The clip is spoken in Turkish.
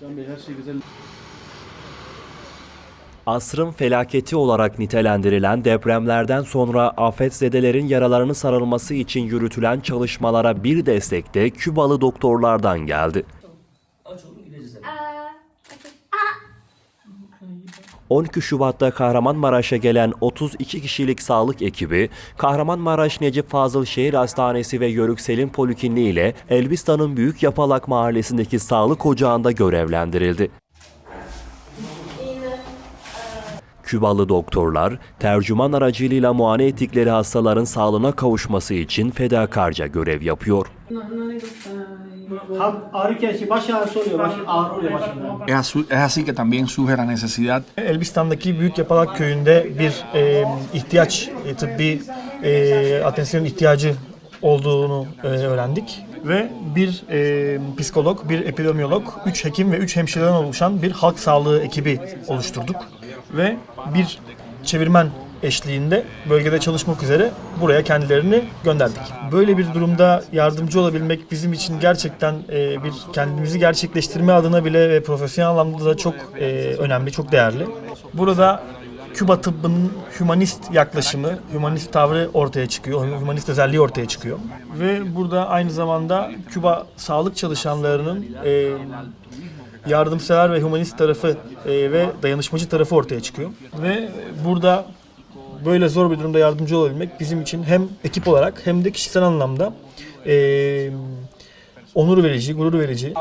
Şey. Asrın felaketi olarak nitelendirilen depremlerden sonra afetzedelerin yaralarını sarılması için yürütülen çalışmalara bir destek de Kübalı doktorlardan geldi. 12 Şubat'ta Kahramanmaraş'a gelen 32 kişilik sağlık ekibi, Kahramanmaraş Necip Fazıl Şehir Hastanesi ve Yörük Selim Polikliniği ile Elbistan'ın Büyük Yapalak Mahallesi'ndeki sağlık ocağında görevlendirildi. Kübalı doktorlar, tercüman aracılığıyla muayene ettikleri hastaların sağlığına kavuşması için fedakarca görev yapıyor. Ağrı kesici, baş ağrısı oluyor, baş ağrı oluyor başında. Es así, es así que también surge la necesidad Elbistan'daki Büyük Yapalak Köyü'nde bir e, ihtiyaç, e, tıbbi e, atensiyon ihtiyacı olduğunu e, öğrendik. Ve bir e, psikolog, bir epidemiyolog, üç hekim ve üç hemşireden oluşan bir halk sağlığı ekibi oluşturduk. Ve bir çevirmen eşliğinde bölgede çalışmak üzere buraya kendilerini gönderdik. Böyle bir durumda yardımcı olabilmek bizim için gerçekten e, bir kendimizi gerçekleştirme adına bile ve profesyonel anlamda da çok e, önemli, çok değerli. Burada Küba tıbbının hümanist yaklaşımı, hümanist tavrı ortaya çıkıyor, hümanist özelliği ortaya çıkıyor. Ve burada aynı zamanda Küba sağlık çalışanlarının e, yardımsever ve humanist tarafı e, ve dayanışmacı tarafı ortaya çıkıyor. Ve burada böyle zor bir durumda yardımcı olabilmek bizim için hem ekip olarak hem de kişisel anlamda e, onur verici, gurur verici.